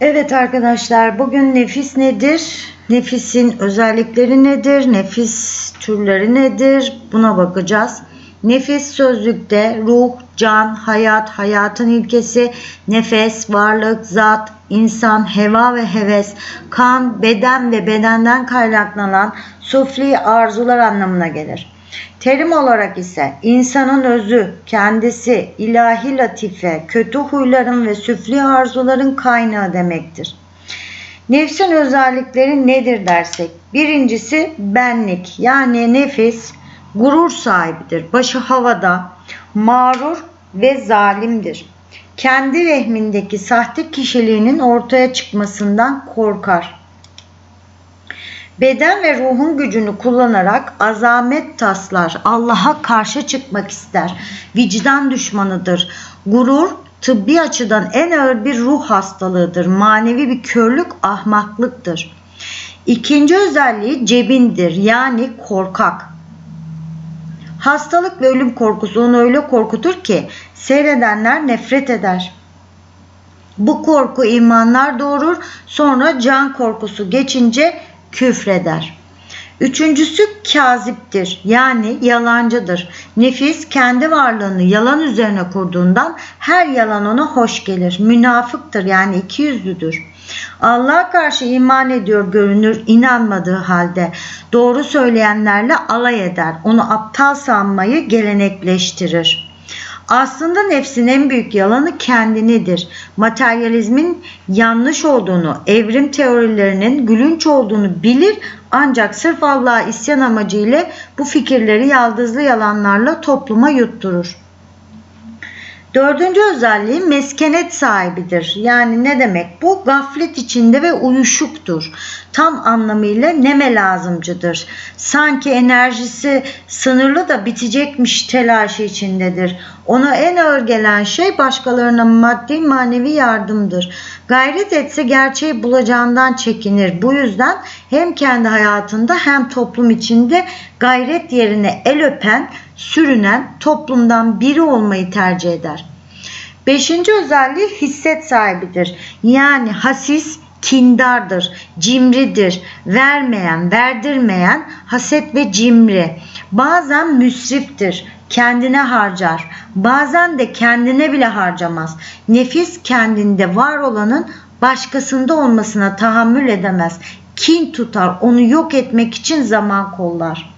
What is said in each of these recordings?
Evet arkadaşlar bugün nefis nedir? Nefisin özellikleri nedir? Nefis türleri nedir? Buna bakacağız. Nefis sözlükte ruh, can, hayat, hayatın ilkesi, nefes, varlık, zat, insan, heva ve heves, kan, beden ve bedenden kaynaklanan sufli arzular anlamına gelir. Terim olarak ise insanın özü, kendisi, ilahi latife, kötü huyların ve süfli arzuların kaynağı demektir. Nefsin özellikleri nedir dersek? Birincisi benlik yani nefis gurur sahibidir. Başı havada, mağrur ve zalimdir. Kendi vehmindeki sahte kişiliğinin ortaya çıkmasından korkar. Beden ve ruhun gücünü kullanarak azamet taslar, Allah'a karşı çıkmak ister. Vicdan düşmanıdır. Gurur tıbbi açıdan en ağır bir ruh hastalığıdır. Manevi bir körlük, ahmaklıktır. İkinci özelliği cebindir yani korkak. Hastalık ve ölüm korkusu onu öyle korkutur ki seyredenler nefret eder. Bu korku imanlar doğurur, sonra can korkusu geçince küfreder. Üçüncüsü kaziptir yani yalancıdır. Nefis kendi varlığını yalan üzerine kurduğundan her yalan ona hoş gelir. Münafıktır yani ikiyüzlüdür. Allah'a karşı iman ediyor görünür inanmadığı halde doğru söyleyenlerle alay eder. Onu aptal sanmayı gelenekleştirir. Aslında nefsin en büyük yalanı kendinidir. Materyalizmin yanlış olduğunu, evrim teorilerinin gülünç olduğunu bilir ancak sırf Allah'a isyan amacıyla bu fikirleri yaldızlı yalanlarla topluma yutturur. Dördüncü özelliği meskenet sahibidir. Yani ne demek bu? Gaflet içinde ve uyuşuktur. Tam anlamıyla neme lazımcıdır. Sanki enerjisi sınırlı da bitecekmiş telaşı içindedir. Ona en ağır gelen şey başkalarına maddi manevi yardımdır. Gayret etse gerçeği bulacağından çekinir. Bu yüzden hem kendi hayatında hem toplum içinde gayret yerine el öpen, sürünen toplumdan biri olmayı tercih eder. Beşinci özelliği hisset sahibidir. Yani hasis, kindardır, cimridir, vermeyen, verdirmeyen, haset ve cimri. Bazen müsriftir, kendine harcar. Bazen de kendine bile harcamaz. Nefis kendinde var olanın başkasında olmasına tahammül edemez. Kin tutar, onu yok etmek için zaman kollar.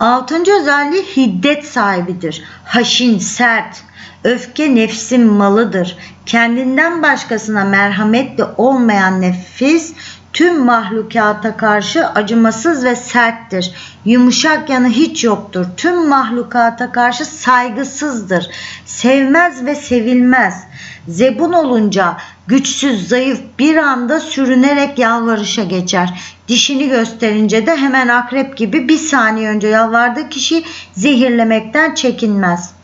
Altıncı özelliği hiddet sahibidir. Haşin, sert. Öfke nefsin malıdır. Kendinden başkasına merhametli olmayan nefis tüm mahlukata karşı acımasız ve serttir. Yumuşak yanı hiç yoktur. Tüm mahlukata karşı saygısızdır. Sevmez ve sevilmez. Zebun olunca güçsüz, zayıf bir anda sürünerek yalvarışa geçer. Dişini gösterince de hemen akrep gibi bir saniye önce yalvardığı kişi zehirlemekten çekinmez.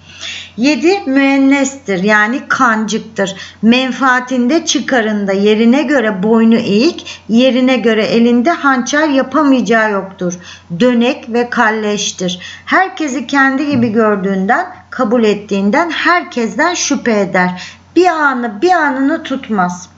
7 müennestir yani kancıktır. Menfaatinde çıkarında yerine göre boynu eğik, yerine göre elinde hançer yapamayacağı yoktur. Dönek ve kalleştir. Herkesi kendi gibi gördüğünden, kabul ettiğinden herkesten şüphe eder. Bir anı bir anını tutmaz.''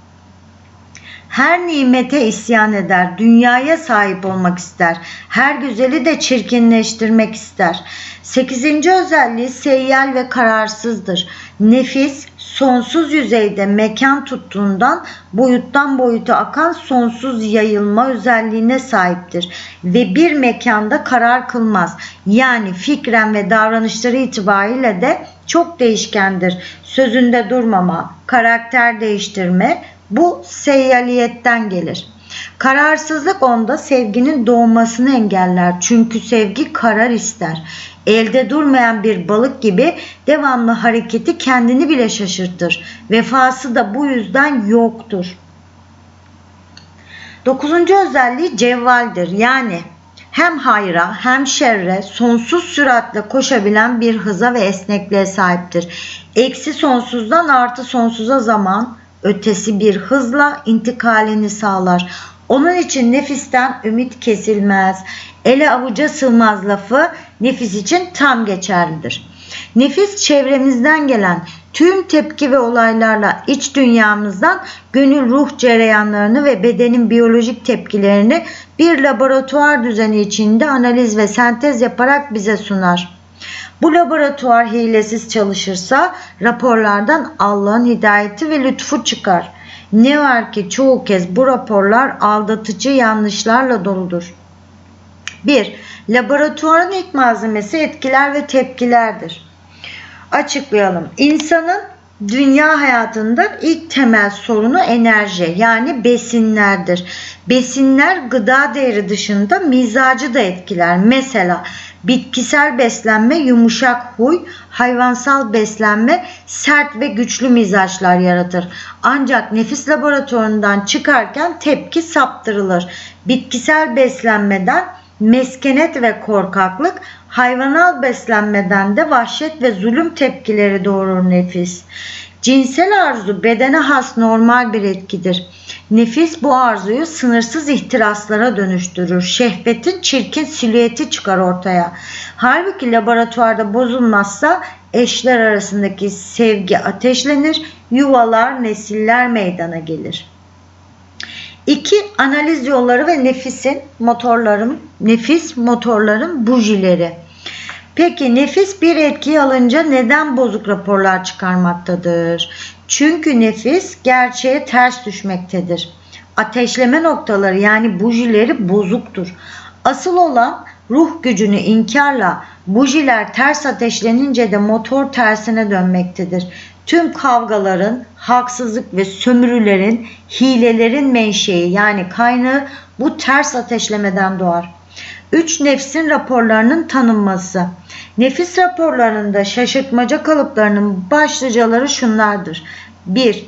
Her nimete isyan eder, dünyaya sahip olmak ister. Her güzeli de çirkinleştirmek ister. Sekizinci özelliği seyyal ve kararsızdır. Nefis sonsuz yüzeyde mekan tuttuğundan boyuttan boyuta akan sonsuz yayılma özelliğine sahiptir ve bir mekanda karar kılmaz. Yani fikren ve davranışları itibariyle de çok değişkendir. Sözünde durmama, karakter değiştirme, bu seyyaliyetten gelir. Kararsızlık onda sevginin doğmasını engeller. Çünkü sevgi karar ister. Elde durmayan bir balık gibi devamlı hareketi kendini bile şaşırtır. Vefası da bu yüzden yoktur. Dokuzuncu özelliği cevvaldir. Yani hem hayra hem şerre sonsuz süratle koşabilen bir hıza ve esnekliğe sahiptir. Eksi sonsuzdan artı sonsuza zaman, ötesi bir hızla intikalini sağlar. Onun için nefisten ümit kesilmez. Ele avuca sığmaz lafı nefis için tam geçerlidir. Nefis çevremizden gelen tüm tepki ve olaylarla iç dünyamızdan gönül ruh cereyanlarını ve bedenin biyolojik tepkilerini bir laboratuvar düzeni içinde analiz ve sentez yaparak bize sunar. Bu laboratuvar hilesiz çalışırsa raporlardan Allah'ın hidayeti ve lütfu çıkar. Ne var ki çoğu kez bu raporlar aldatıcı yanlışlarla doludur. 1. Laboratuvarın ilk malzemesi etkiler ve tepkilerdir. Açıklayalım. İnsanın dünya hayatında ilk temel sorunu enerji yani besinlerdir. Besinler gıda değeri dışında mizacı da etkiler. Mesela bitkisel beslenme yumuşak huy, hayvansal beslenme sert ve güçlü mizaçlar yaratır. Ancak nefis laboratuvarından çıkarken tepki saptırılır. Bitkisel beslenmeden meskenet ve korkaklık, hayvanal beslenmeden de vahşet ve zulüm tepkileri doğurur nefis. Cinsel arzu bedene has normal bir etkidir. Nefis bu arzuyu sınırsız ihtiraslara dönüştürür. Şehvetin çirkin silüeti çıkar ortaya. Halbuki laboratuvarda bozulmazsa eşler arasındaki sevgi ateşlenir, yuvalar, nesiller meydana gelir.'' İki analiz yolları ve nefisin motorların nefis motorların bujileri. Peki nefis bir etki alınca neden bozuk raporlar çıkarmaktadır? Çünkü nefis gerçeğe ters düşmektedir. Ateşleme noktaları yani bujileri bozuktur. Asıl olan ruh gücünü inkarla bujiler ters ateşlenince de motor tersine dönmektedir tüm kavgaların, haksızlık ve sömürülerin, hilelerin menşei yani kaynağı bu ters ateşlemeden doğar. Üç nefsin raporlarının tanınması. Nefis raporlarında şaşırtmaca kalıplarının başlıcaları şunlardır. 1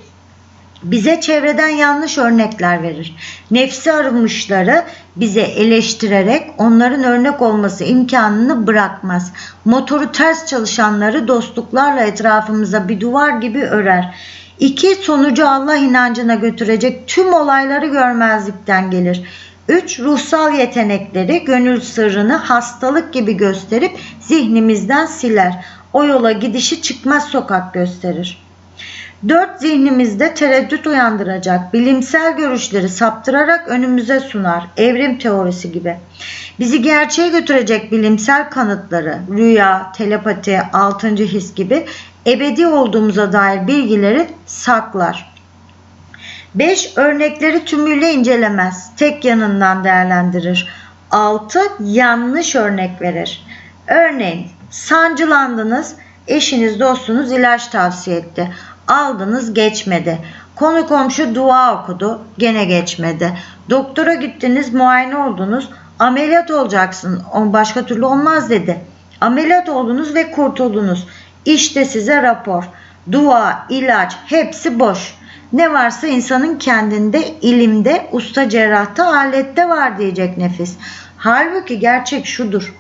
bize çevreden yanlış örnekler verir. Nefsi arınmışları bize eleştirerek onların örnek olması imkanını bırakmaz. Motoru ters çalışanları dostluklarla etrafımıza bir duvar gibi örer. İki sonucu Allah inancına götürecek tüm olayları görmezlikten gelir. Üç ruhsal yetenekleri gönül sırrını hastalık gibi gösterip zihnimizden siler. O yola gidişi çıkmaz sokak gösterir. Dört zihnimizde tereddüt uyandıracak bilimsel görüşleri saptırarak önümüze sunar. Evrim teorisi gibi. Bizi gerçeğe götürecek bilimsel kanıtları, rüya, telepati, altıncı his gibi ebedi olduğumuza dair bilgileri saklar. 5. Örnekleri tümüyle incelemez. Tek yanından değerlendirir. 6. Yanlış örnek verir. Örneğin sancılandınız, eşiniz dostunuz ilaç tavsiye etti. Aldınız geçmedi. Konu komşu dua okudu gene geçmedi. Doktora gittiniz muayene oldunuz ameliyat olacaksın başka türlü olmaz dedi. Ameliyat oldunuz ve kurtuldunuz. İşte size rapor. Dua, ilaç hepsi boş. Ne varsa insanın kendinde, ilimde, usta cerrahta, alette var diyecek nefis. Halbuki gerçek şudur.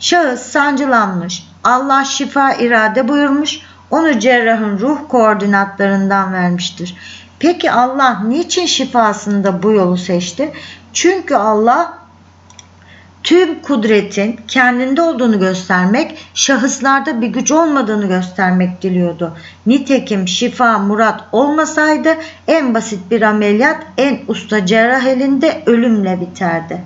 Şahıs sancılanmış. Allah şifa irade buyurmuş. Onu cerrahın ruh koordinatlarından vermiştir. Peki Allah niçin şifasında bu yolu seçti? Çünkü Allah tüm kudretin kendinde olduğunu göstermek, şahıslarda bir güç olmadığını göstermek diliyordu. Nitekim şifa murat olmasaydı en basit bir ameliyat en usta cerrah elinde ölümle biterdi.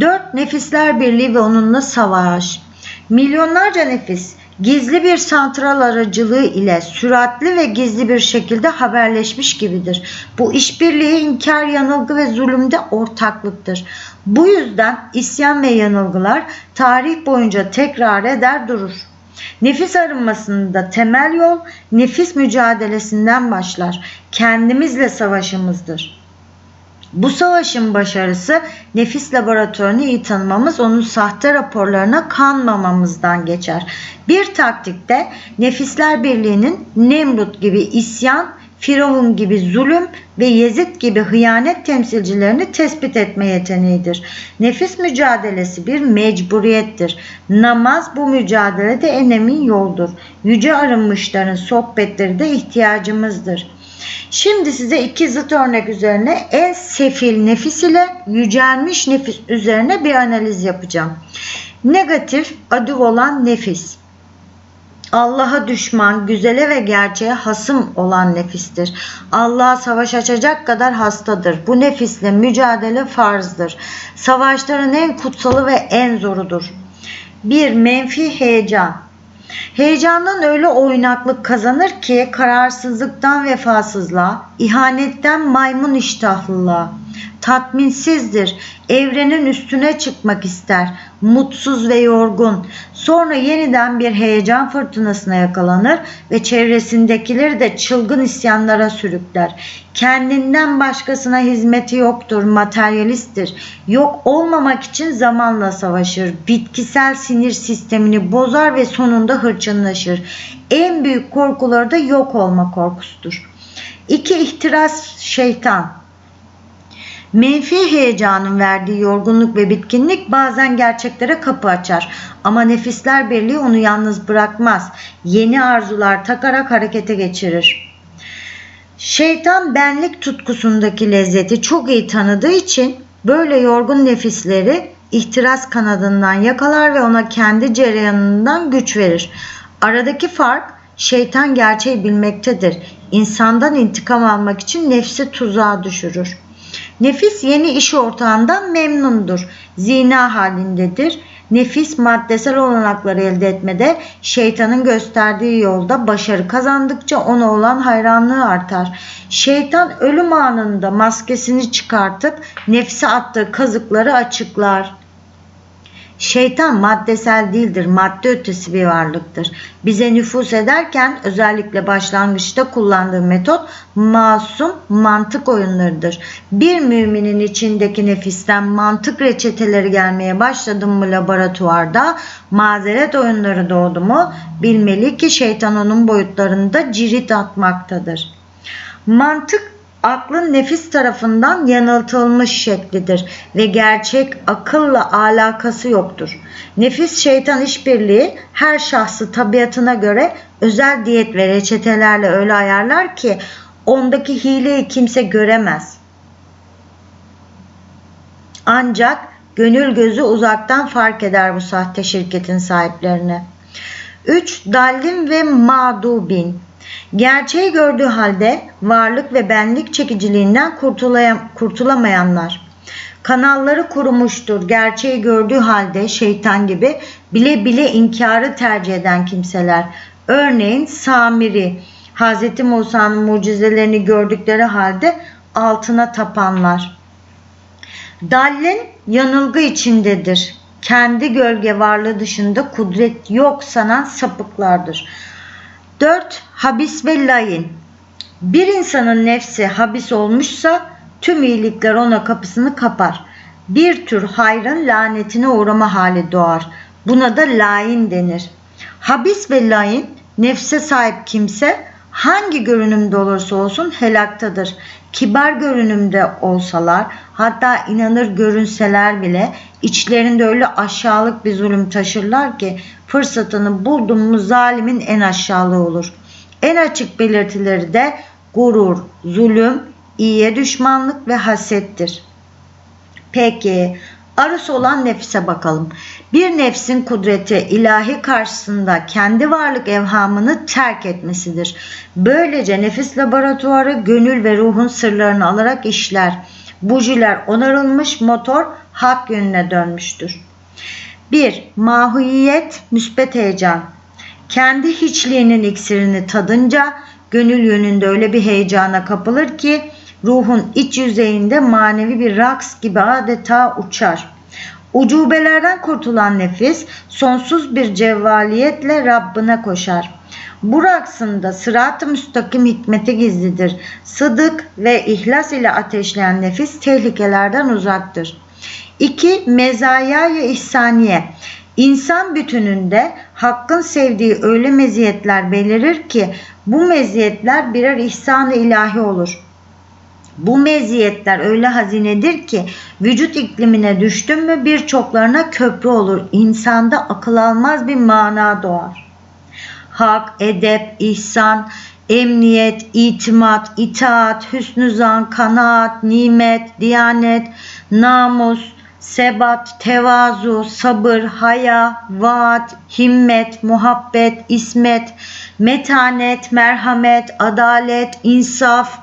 Dört nefisler birliği ve onunla savaş. Milyonlarca nefis gizli bir santral aracılığı ile süratli ve gizli bir şekilde haberleşmiş gibidir. Bu işbirliği inkar, yanılgı ve zulümde ortaklıktır. Bu yüzden isyan ve yanılgılar tarih boyunca tekrar eder durur. Nefis arınmasında temel yol nefis mücadelesinden başlar. Kendimizle savaşımızdır. Bu savaşın başarısı nefis laboratuvarını iyi tanımamız, onun sahte raporlarına kanmamamızdan geçer. Bir taktikte Nefisler Birliği'nin Nemrut gibi isyan, Firavun gibi zulüm ve Yezid gibi hıyanet temsilcilerini tespit etme yeteneğidir. Nefis mücadelesi bir mecburiyettir. Namaz bu mücadelede en emin yoldur. Yüce arınmışların sohbetleri de ihtiyacımızdır. Şimdi size iki zıt örnek üzerine en sefil nefis ile yücelmiş nefis üzerine bir analiz yapacağım. Negatif adı olan nefis. Allah'a düşman, güzele ve gerçeğe hasım olan nefistir. Allah'a savaş açacak kadar hastadır. Bu nefisle mücadele farzdır. Savaşların en kutsalı ve en zorudur. Bir menfi heyecan. Heyecandan öyle oynaklık kazanır ki kararsızlıktan vefasızlığa, ihanetten maymun iştahlılığa, tatminsizdir, evrenin üstüne çıkmak ister, mutsuz ve yorgun. Sonra yeniden bir heyecan fırtınasına yakalanır ve çevresindekileri de çılgın isyanlara sürükler. Kendinden başkasına hizmeti yoktur, materyalisttir. Yok olmamak için zamanla savaşır. Bitkisel sinir sistemini bozar ve sonunda hırçınlaşır. En büyük korkuları da yok olma korkusudur. İki ihtiras şeytan. Menfi heyecanın verdiği yorgunluk ve bitkinlik bazen gerçeklere kapı açar. Ama nefisler birliği onu yalnız bırakmaz. Yeni arzular takarak harekete geçirir. Şeytan benlik tutkusundaki lezzeti çok iyi tanıdığı için böyle yorgun nefisleri ihtiras kanadından yakalar ve ona kendi cereyanından güç verir. Aradaki fark şeytan gerçeği bilmektedir. İnsandan intikam almak için nefsi tuzağa düşürür. Nefis yeni iş ortağından memnundur. Zina halindedir. Nefis maddesel olanakları elde etmede şeytanın gösterdiği yolda başarı kazandıkça ona olan hayranlığı artar. Şeytan ölüm anında maskesini çıkartıp nefse attığı kazıkları açıklar. Şeytan maddesel değildir, madde ötesi bir varlıktır. Bize nüfus ederken özellikle başlangıçta kullandığı metot masum mantık oyunlarıdır. Bir müminin içindeki nefisten mantık reçeteleri gelmeye başladı mı laboratuvarda mazeret oyunları doğdu mu bilmeli ki şeytan onun boyutlarında cirit atmaktadır. Mantık aklın nefis tarafından yanıltılmış şeklidir ve gerçek akılla alakası yoktur. Nefis şeytan işbirliği her şahsı tabiatına göre özel diyet ve reçetelerle öyle ayarlar ki ondaki hileyi kimse göremez. Ancak gönül gözü uzaktan fark eder bu sahte şirketin sahiplerini. 3. Dallim ve Madubin Gerçeği gördüğü halde varlık ve benlik çekiciliğinden kurtulamayanlar. Kanalları kurumuştur. Gerçeği gördüğü halde şeytan gibi bile bile inkarı tercih eden kimseler. Örneğin Samiri, Hz. Musa'nın mucizelerini gördükleri halde altına tapanlar. Dallin yanılgı içindedir. Kendi gölge varlığı dışında kudret yok sanan sapıklardır. 4. Habis ve layin. Bir insanın nefsi habis olmuşsa tüm iyilikler ona kapısını kapar. Bir tür hayrın lanetine uğrama hali doğar. Buna da lain denir. Habis ve lain nefse sahip kimse hangi görünümde olursa olsun helaktadır. Kibar görünümde olsalar hatta inanır görünseler bile içlerinde öyle aşağılık bir zulüm taşırlar ki fırsatını buldum mu zalimin en aşağılığı olur. En açık belirtileri de gurur, zulüm, iyiye düşmanlık ve hasettir. Peki arus olan nefise bakalım. Bir nefsin kudreti ilahi karşısında kendi varlık evhamını terk etmesidir. Böylece nefis laboratuvarı gönül ve ruhun sırlarını alarak işler. Bujiler onarılmış motor hak yönüne dönmüştür. 1. Mahiyet müspet heyecan. Kendi hiçliğinin iksirini tadınca gönül yönünde öyle bir heyecana kapılır ki ruhun iç yüzeyinde manevi bir raks gibi adeta uçar. Ucubelerden kurtulan nefis sonsuz bir cevvaliyetle Rabbine koşar. Bu raksında sırat-ı müstakim hikmeti gizlidir. Sıdık ve ihlas ile ateşleyen nefis tehlikelerden uzaktır. 2. Mezayaya ihsaniye. İnsan bütününde hakkın sevdiği öyle meziyetler belirir ki bu meziyetler birer ihsan-ı ilahi olur. Bu meziyetler öyle hazinedir ki vücut iklimine düştün mü birçoklarına köprü olur. İnsanda akıl almaz bir mana doğar. Hak, edep, ihsan, emniyet, itimat, itaat, hüsnü zan, kanaat, nimet, diyanet, namus, sebat, tevazu, sabır, haya, vaat, himmet, muhabbet, ismet, metanet, merhamet, adalet, insaf,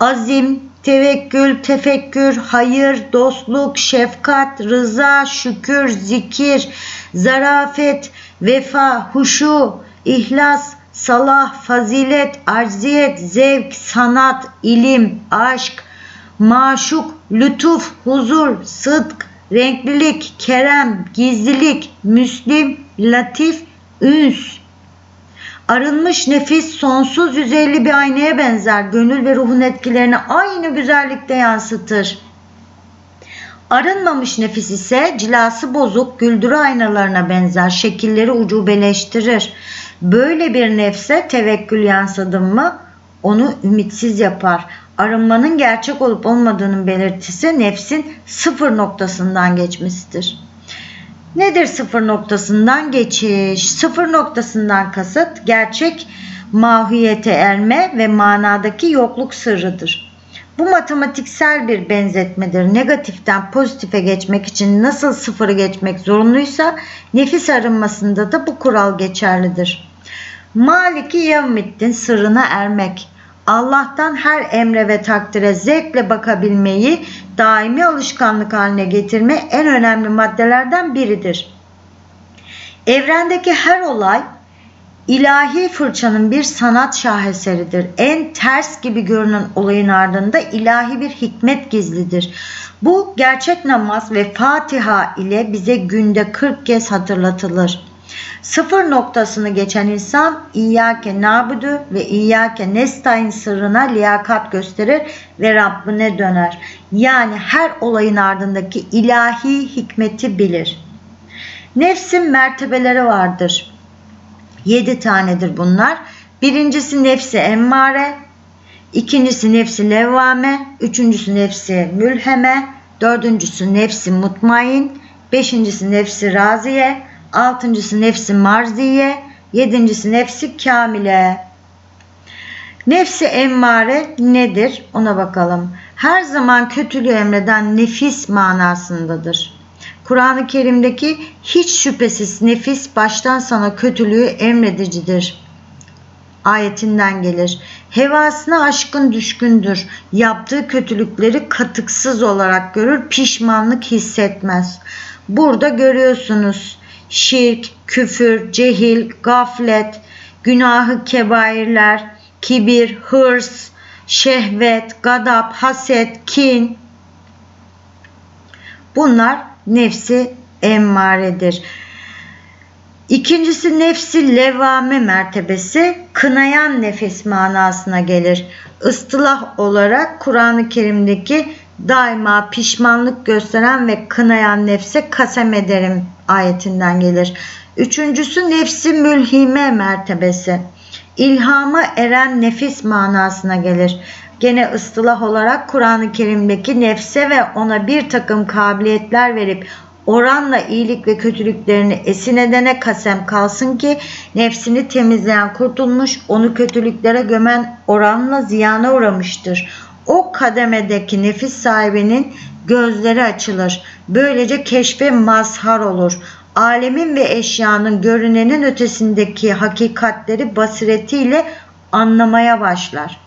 azim, tevekkül, tefekkür, hayır, dostluk, şefkat, rıza, şükür, zikir, zarafet, vefa, huşu, ihlas, salah, fazilet, acziyet, zevk, sanat, ilim, aşk, maşuk, lütuf, huzur, sıdk, renklilik, kerem, gizlilik, müslim, latif, üns. Arınmış nefis sonsuz yüzeyli bir aynaya benzer. Gönül ve ruhun etkilerini aynı güzellikte yansıtır. Arınmamış nefis ise cilası bozuk güldürü aynalarına benzer. Şekilleri ucubeleştirir. Böyle bir nefse tevekkül yansıdı mı onu ümitsiz yapar. Arınmanın gerçek olup olmadığının belirtisi nefsin sıfır noktasından geçmesidir. Nedir sıfır noktasından geçiş? Sıfır noktasından kasıt gerçek mahiyete erme ve manadaki yokluk sırrıdır. Bu matematiksel bir benzetmedir. Negatiften pozitife geçmek için nasıl sıfırı geçmek zorunluysa nefis arınmasında da bu kural geçerlidir. Maliki yevmiddin sırrına ermek. Allah'tan her emre ve takdire zevkle bakabilmeyi daimi alışkanlık haline getirme en önemli maddelerden biridir. Evrendeki her olay ilahi fırçanın bir sanat şaheseridir. En ters gibi görünen olayın ardında ilahi bir hikmet gizlidir. Bu gerçek namaz ve Fatiha ile bize günde 40 kez hatırlatılır. Sıfır noktasını geçen insan İyyâke nabudu ve İyyâke nestaîn sırrına liyakat gösterir ve Rabbine döner. Yani her olayın ardındaki ilahi hikmeti bilir. Nefsin mertebeleri vardır. Yedi tanedir bunlar. Birincisi nefsi emmare, ikincisi nefsi levvame, üçüncüsü nefsi mülheme, dördüncüsü nefsi mutmain, beşincisi nefsi raziye, Altıncısı nefsi marziye. Yedincisi nefsi kamile. Nefsi emmare nedir? Ona bakalım. Her zaman kötülüğü emreden nefis manasındadır. Kur'an-ı Kerim'deki hiç şüphesiz nefis baştan sana kötülüğü emredicidir. Ayetinden gelir. Hevasına aşkın düşkündür. Yaptığı kötülükleri katıksız olarak görür, pişmanlık hissetmez. Burada görüyorsunuz şirk, küfür, cehil, gaflet, günahı kebairler, kibir, hırs, şehvet, gadap, haset, kin. Bunlar nefsi emmaredir. İkincisi nefsi levame mertebesi kınayan nefis manasına gelir. Istılah olarak Kur'an-ı Kerim'deki daima pişmanlık gösteren ve kınayan nefse kasem ederim ayetinden gelir. Üçüncüsü nefsi mülhime mertebesi. İlhama eren nefis manasına gelir. Gene ıstılah olarak Kur'an-ı Kerim'deki nefse ve ona bir takım kabiliyetler verip oranla iyilik ve kötülüklerini esin edene kasem kalsın ki nefsini temizleyen kurtulmuş, onu kötülüklere gömen oranla ziyana uğramıştır. O kademedeki nefis sahibinin gözleri açılır. Böylece keşfe mazhar olur. Alemin ve eşyanın görünenin ötesindeki hakikatleri basiretiyle anlamaya başlar.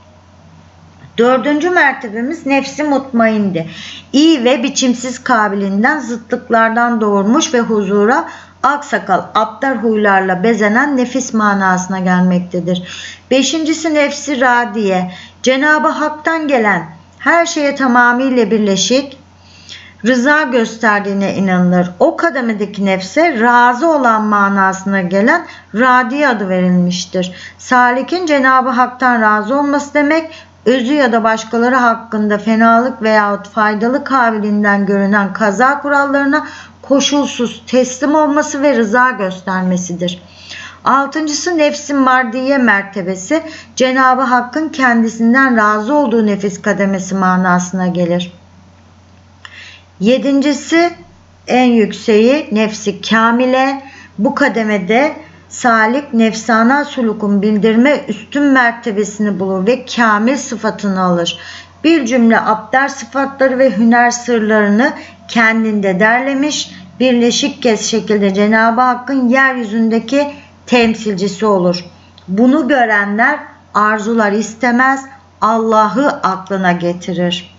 Dördüncü mertebemiz nefsi mutmaindi. İyi ve biçimsiz kabilinden zıtlıklardan doğurmuş ve huzura aksakal, aptar huylarla bezenen nefis manasına gelmektedir. Beşincisi nefsi radiye. Cenabı Hak'tan gelen her şeye tamamıyla birleşik, rıza gösterdiğine inanılır. O kademedeki nefse razı olan manasına gelen radi adı verilmiştir. Salik'in Cenabı Hak'tan razı olması demek özü ya da başkaları hakkında fenalık veyahut faydalı kabilinden görünen kaza kurallarına koşulsuz teslim olması ve rıza göstermesidir. Altıncısı nefsin mardiye mertebesi Cenabı Hakk'ın kendisinden razı olduğu nefis kademesi manasına gelir. Yedincisi en yükseği nefsi kamile. Bu kademede salik nefsana sulukun bildirme üstün mertebesini bulur ve kamil sıfatını alır. bir cümle abder sıfatları ve hüner sırlarını kendinde derlemiş, birleşik kez şekilde Cenab-ı Hakk'ın yeryüzündeki temsilcisi olur. Bunu görenler arzular istemez, Allah'ı aklına getirir.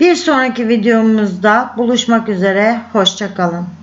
Bir sonraki videomuzda buluşmak üzere, hoşçakalın.